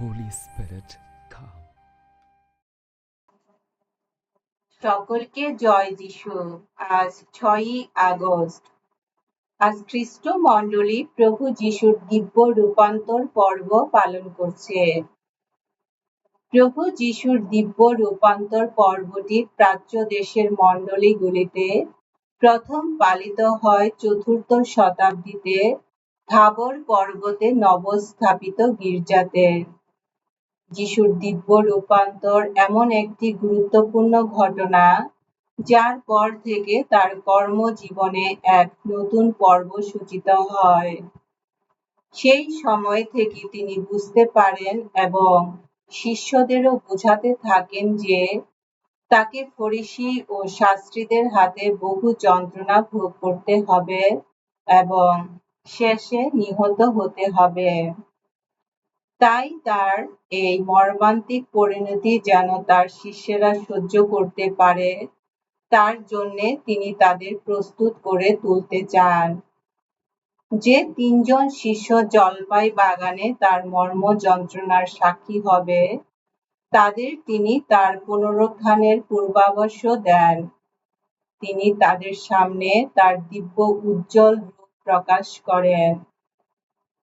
Holy Spirit, come. সকলকে জয় যিশু। আজ ছয়ই আগস্ট। আজ খ্রিস্ট মণ্ডলী প্রভু যিশুর দিব্য রূপান্তর পর্ব পালন করছে। প্রভু যিশুর দিব্য রূপান্তর পর্বটি প্রাচ্য দেশের মণ্ডলীগুলিতে প্রথম পালিত হয় চতুর্থ শতাব্দীতে থাবর পর্বতে নবস্থাপিত গির্জাতে। যিশুর দিব্য রূপান্তর এমন একটি গুরুত্বপূর্ণ ঘটনা, যার পর থেকে তার কর্মজীবনে এক নতুন পর্ব সূচিত হয়। সেই সময় থেকে তিনি বুঝতে পারেন এবং শিষ্যদেরও বোঝাতে থাকেন যে তাকে ফরিসি ও শাস্ত্রীদের হাতে বহু যন্ত্রণা ভোগ করতে হবে এবং শেষে নিহত হতে হবে। তাই তার এই মর্মান্তিক পরিণতি যেন তার শিষ্যেরা সহ্য করতে পারে, তার জন্যে তিনি তাদের প্রস্তুত করে তুলতে চান। যে তিনজন শিষ্য জলপাই বাগানে তার মর্ম যন্ত্রণার সাক্ষী হবে, তাদের তিনি তার পুনরুত্থানের পূর্বাভাসও দেন। তিনি তাদের সামনে তার দিব্য উজ্জ্বল রূপ প্রকাশ করেন।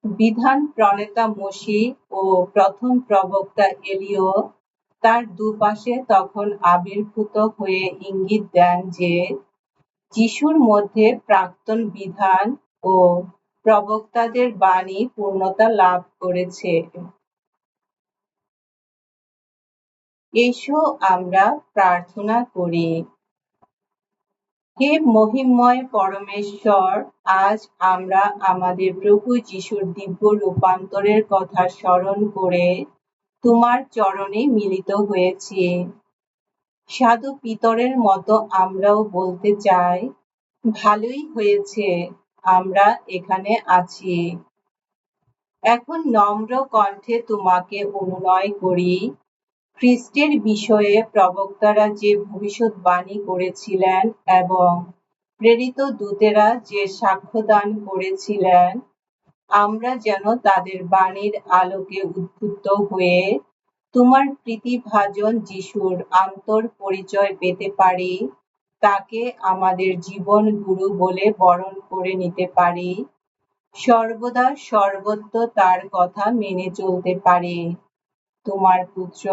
বিধান প্রণেতা মসি ও প্রথম প্রবক্তা এলিও তার দুপাশে তখন আবির্ভূত হয়ে ইঙ্গিত দেন যে, যিশুর মধ্যে প্রাক্তন বিধান ও প্রবক্তাদের বাণী পূর্ণতা লাভ করেছে। এসো আমরা প্রার্থনা করি। হে মহিমময় পরমেশ্বর, আজ আমরা আমাদের প্রভু যিশুর দিব্য রূপান্তরের কথা স্মরণ করে তোমার চরণে মিলিত হয়েছি। সাধু পিতরের মতো আমরাও বলতে চাই, ভালোই হয়েছে, আমরা এখানে আছি। এখন নম্র কণ্ঠে তোমাকে অনুনয় করি। খ্রিস্টের বিষয়ে প্রবক্তারা যে ভবিষ্যৎবাণী করেছিলেন এবং প্রেরিত দূতেরা যে সাক্ষ্যদান করেছিলেন, আমরা যেন তাদের বাণীর আলোকে উদ্বুদ্ধ হয়ে তোমার প্রীতিভাজন যিশুর আন্তর পরিচয় পেতে পারি, তাকে আমাদের জীবন গুরু বলে বরণ করে নিতে পারি। সর্বদা সর্বত্র তার কথা মেনে চলতে পারি। তোমার পুত্র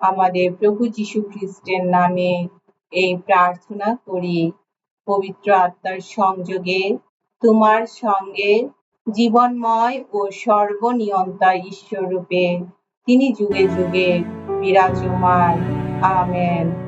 আমাদের প্রভু যীশু খ্রিস্টের নামে এই প্রার্থনা করি। পবিত্র আত্মার সংযোগে তোমার সঙ্গে জীবনময় ও সর্বনিয়ন্তা ঈশ্বর রূপে তিনি যুগে যুগে বিরাজমান। আমেন।